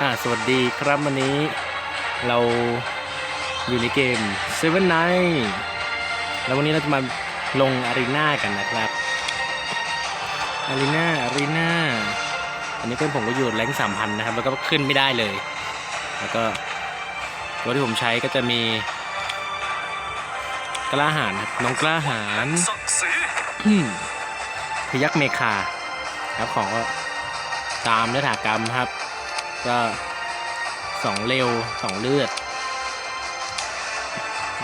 อ่าสวัสดีครับวันนี้เราอยู่ในเกม Seven Night แล้ววันนี้เราจะมาลงอารีนากันนะครับอารีนาอารีนาอันนี้เพื่อนผมก็อยู่แรงสามพันนะครับ แล้วก็ขึ้นไม่ได้เลย แล้วก็ตัวที่ผมใช้ก็จะมีกล้าหาญครับน้องกล้าหาญศักดิ์ศรีอืมพยักเมคาครับของก็ตามยถากรรมครับ ก็สองเร็วสองเลือด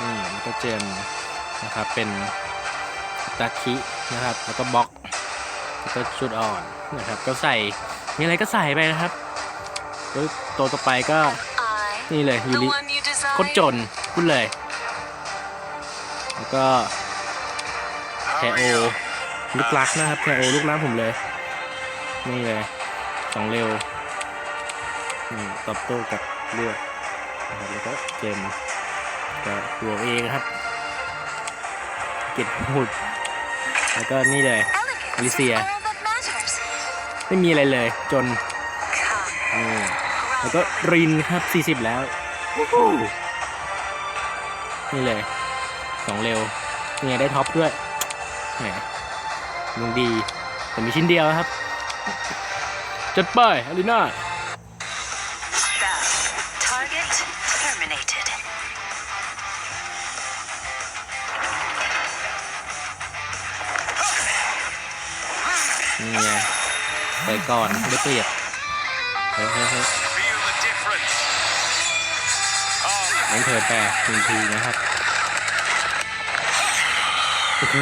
นี่แล้วก็เจมนะครับเป็นตาคินะครับ แล้วก็บล็อกแล้วก็ชุดอ่อนนะครับ ก็ใส่มีอะไรก็ใส่ไปนะครับแล้วตัวต่อไปก็นี่เลยยูริโคตรจนพูดเลย แล้วก็แคโอลูกรักนะครับแคโอลูกรักผมเลย นี่เลยสองเร็ว ตอบโต้กับเลือดนะครับแล้วก็เจมก็ตัวเองครับ เก็ดพูดแล้วก็นี่เลยอลิเซีย ไม่มีอะไรเลยจนนี่แล้วก็รินครับ 40 แล้ว นี่เลยสองเร็วนี่ไงได้ท็อปด้วยแหมลุงดี แต่มีชิ้นเดียวครับ จัดไปอารีนา นี่ไงไปก่อนได้เปรียบเฮ้ยเฮ้ยเฮ้ย feel the difference น้องเธอแปดหนึ่งทีนะครับโอ้โห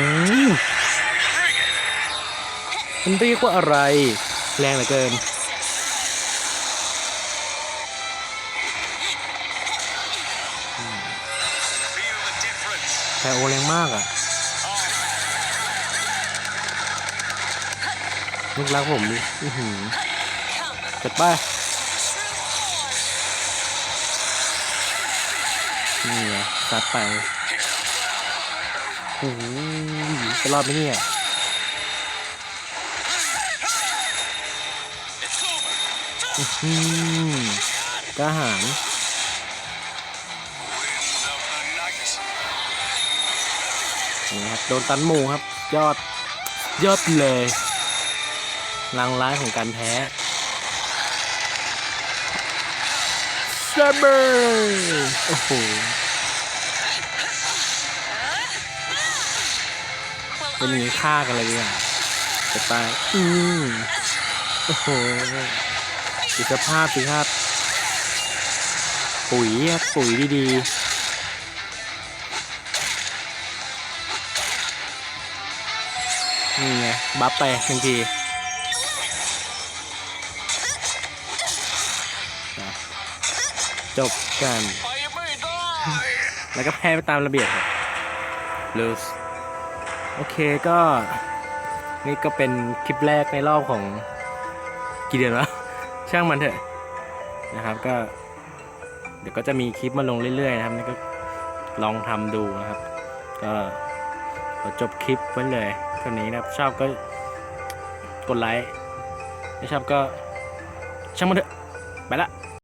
มันเรียกว่าอะไร แรงเหลือเกินแต่โอแรงมากอะ ลูกรักผมอือหือจัดไปนี่ไงซัดไปโอ้โหจะรอดไหมเนี่ยอือหือกล้าหาญนี่ครับโดนตันหมูครับ ยอด ยอดเลย ลางร้ายของการแพ้เซเบอร์โอ้โหเป็นอย่างนี้ฆ่ากันเลยดีกว่าจะตายอืมโอ้โหดูสภาพสิครับ ปุ๋ยครับปุ๋ยดีๆนี่ไงบัฟไปทันที จบกัน ไปไม่ได้แล้วก็แพ้ไปตามระเบียบครับ lose โอเคก็ นี่ก็เป็นคลิปแรกในรอบของกี่เดือนวะช่างมันเถอะนะครับก็ เดี๋ยวก็จะมีคลิปมาลงเรื่อยๆนะครับนี่ก็ลองทำดูนะครับ ก็ขอจบคลิปไว้เลยเท่านี้นะครับ ชอบก็กดไลค์ไม่ชอบก็ช่างมันเถอะไปละ